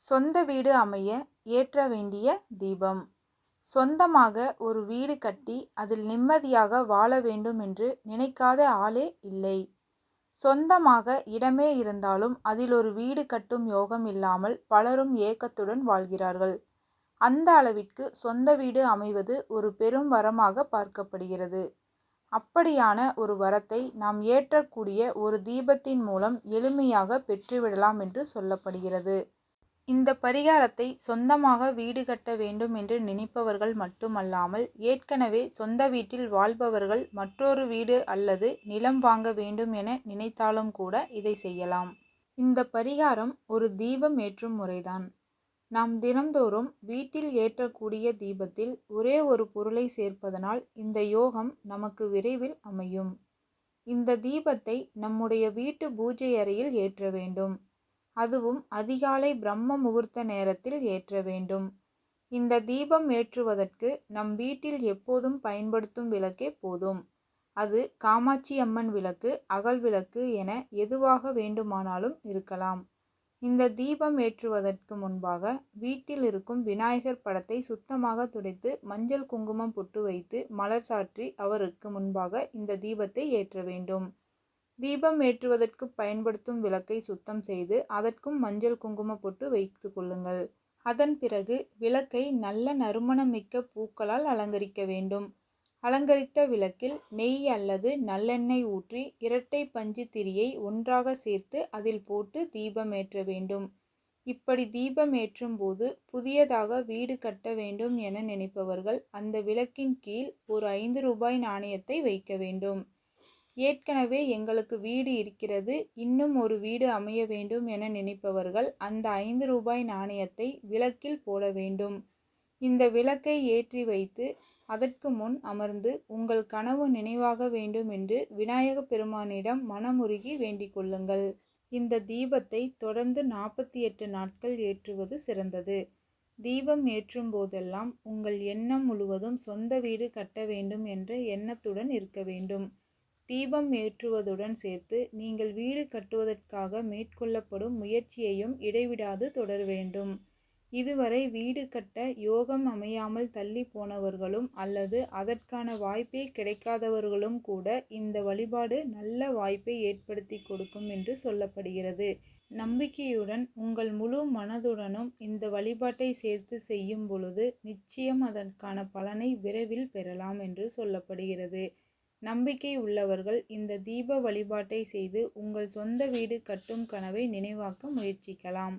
சொந்த வீடு அமைய ஏற்ற வேண்டிய தீபம். சொந்தமாக ஒரு வீடு கட்டி அதில் நிம்மதியாக வாழ வேண்டும் என்று நினைக்காத ஆளே இல்லை. சொந்தமாக இடமே இருந்தாலும் அதில் ஒரு வீடு கட்டும் யோகம் இல்லாமல் பலரும் ஏக்கத்துடன் வாழ்கிறார்கள். அந்த அளவிற்கு சொந்த வீடு அமைவது ஒரு பெரும் வரமாக பார்க்கப்படுகிறது. அப்படியான ஒரு வரத்தை நாம் ஏற்றக்கூடிய ஒரு தீபத்தின் மூலம் எளிமையாக பெற்றுவிடலாம் என்று சொல்லப்படுகிறது. இந்த பரிகாரத்தை சொந்தமாக வீடு கட்ட வேண்டும் என்று நினைப்பவர்கள் மட்டுமல்லாமல் ஏற்கனவே சொந்த வீட்டில் வாழ்பவர்கள் மற்றொரு வீடு அல்லது நிலம் வாங்க வேண்டும் என நினைத்தாலும் கூட இதை செய்யலாம். இந்த பரிகாரம் ஒரு தீபம் ஏற்றும் முறைதான். நாம் தினம்தோறும் வீட்டில் ஏற்றக்கூடிய தீபத்தில் ஒரே ஒரு பொருளை சேர்ப்பதனால் இந்த யோகம் நமக்கு விரைவில் அமையும். இந்த தீபத்தை நம்முடைய வீட்டு பூஜை அறையில் ஏற்ற வேண்டும். அதுவும் அதிகாலை பிரம்ம முகூர்த்த நேரத்தில் ஏற்ற வேண்டும். இந்த தீபம் ஏற்றுவதற்கு நம் வீட்டில் எப்போதும் பயன்படுத்தும் விளக்கே போதும். அது காமாட்சி அம்மன் விளக்கு அகல் விளக்கு என எதுவாக வேண்டுமானாலும் இருக்கலாம். இந்த தீபம் ஏற்றுவதற்கு முன்பாக வீட்டில் இருக்கும் விநாயகர் படத்தை சுத்தமாக துடைத்து மஞ்சள் குங்குமம் பொட்டு வைத்து மலர் சாற்றி அவருக்கு முன்பாக இந்த தீபத்தை ஏற்ற வேண்டும். தீபம் ஏற்றுவதற்கு பயன்படுத்தும் விளக்கை சுத்தம் செய்து அதற்கும் மஞ்சள் குங்கும போட்டு வைத்து கொள்ளுங்கள். அதன் பிறகு விளக்கை நல்ல நறுமணமிக்க பூக்களால் அலங்கரிக்க வேண்டும். அலங்கரித்த விளக்கில் நெய் அல்லது நல்லெண்ணெய் ஊற்றி இரட்டை பஞ்சு திரியை ஒன்றாக சேர்த்து அதில் போட்டு தீபம் ஏற்ற வேண்டும். இப்படி தீபம் ஏற்றும் போது புதியதாக வீடு கட்ட வேண்டும் என நினைப்பவர்கள் அந்த விளக்கின் கீழ் ஒரு ஐந்து ரூபாய் நாணயத்தை வைக்க வேண்டும். ஏற்கனவே எங்களுக்கு வீடு இருக்கிறது இன்னும் ஒரு வீடு அமைய வேண்டும் என நினைப்பவர்கள் அந்த ஐந்து ரூபாய் நாணயத்தை விளக்கில் போட வேண்டும். இந்த விளக்கை ஏற்றி வைத்து அதற்கு முன் அமர்ந்து உங்கள் கனவு நினைவாக வேண்டும் என்று விநாயக பெருமானிடம் மனமுருகி வேண்டிக் கொள்ளுங்கள். இந்த தீபத்தை தொடர்ந்து நாற்பத்தி எட்டு நாட்கள் ஏற்றுவது சிறந்தது. தீபம் ஏற்றும் போதெல்லாம் உங்கள் எண்ணம் முழுவதும் சொந்த வீடு கட்ட வேண்டும் என்ற எண்ணத்துடன் இருக்க வேண்டும். தீபம் ஏற்றுவதுடன் சேர்த்து நீங்கள் வீடு கட்டுவதற்காக மேற்கொள்ளப்படும் முயற்சியையும் இடைவிடாது தொடர வேண்டும். இதுவரை வீடு கட்ட யோகம் அமையாமல் தள்ளி போனவர்களும் அல்லது அதற்கான வாய்ப்பே கிடைக்காதவர்களும் கூட இந்த வழிபாடு நல்ல வாய்ப்பை ஏற்படுத்தி கொடுக்கும் என்று சொல்லப்படுகிறது. நம்பிக்கையுடன் உங்கள் முழு மனதுடனும் இந்த வழிபாட்டை சேர்த்து செய்யும் பொழுது நிச்சயம் அதற்கான பலனை விரைவில் பெறலாம் என்று சொல்லப்படுகிறது. நம்பிக்கை உள்ளவர்கள் இந்த தீப வழிபாட்டை செய்து உங்கள் சொந்த வீடு கட்டும் கனவை நினைவாக்க முயற்சிக்கலாம்.